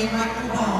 โร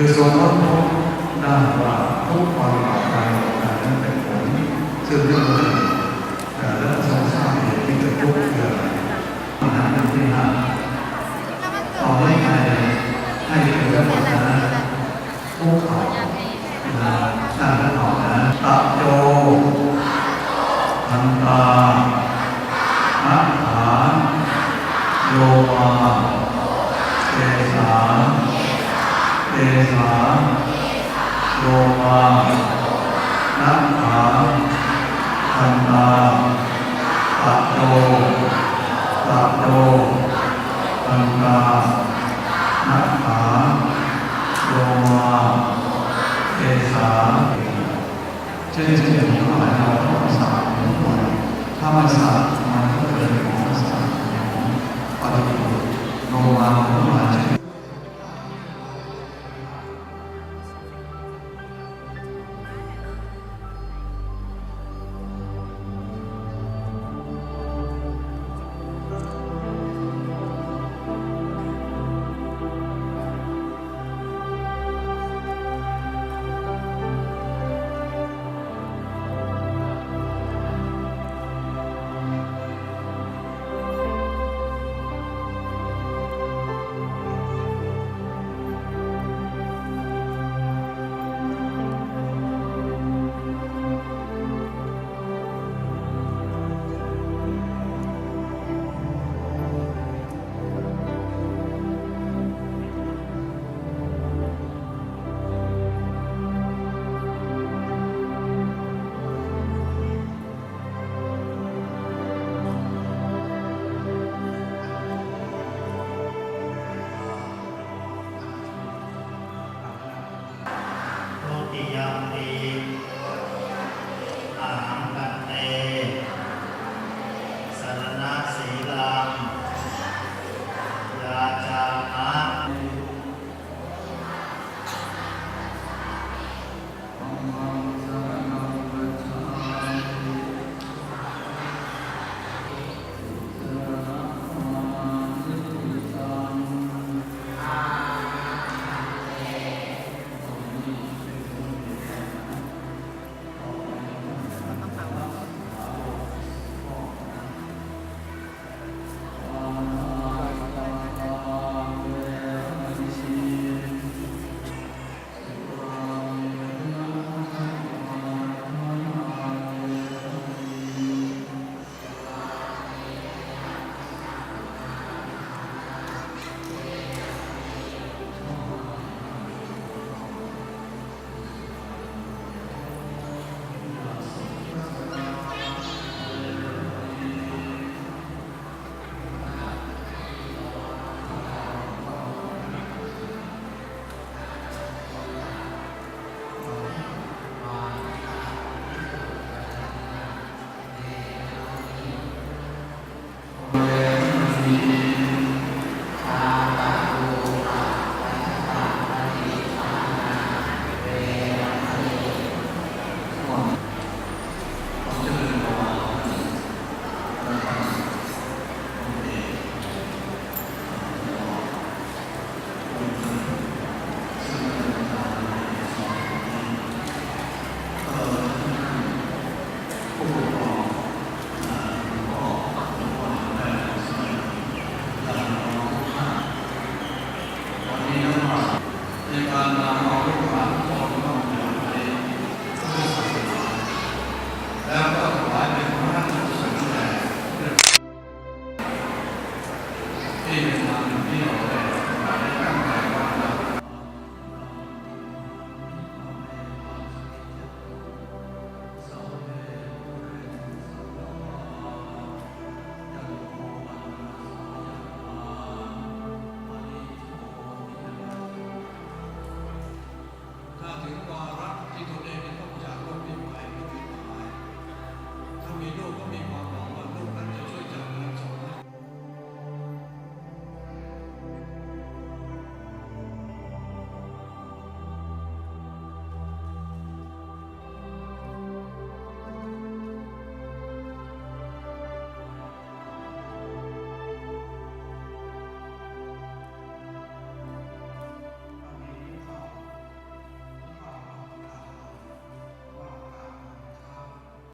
คือทรงรับรู้ได้ว่าทุกความบาปใจองการนั้นเป็นผลซึ่งเรื่องนี้และทรงทราบเหตุที่เกิดทุกข์คืออไรปัญหาหที่ห้าต่อไม่ไปให้เกิดเรื่ปัญหาทุกข์ต่อนะตาต่อนะตาโจทันตาอัฏฐาโยมา สาโลมานักขาคันตา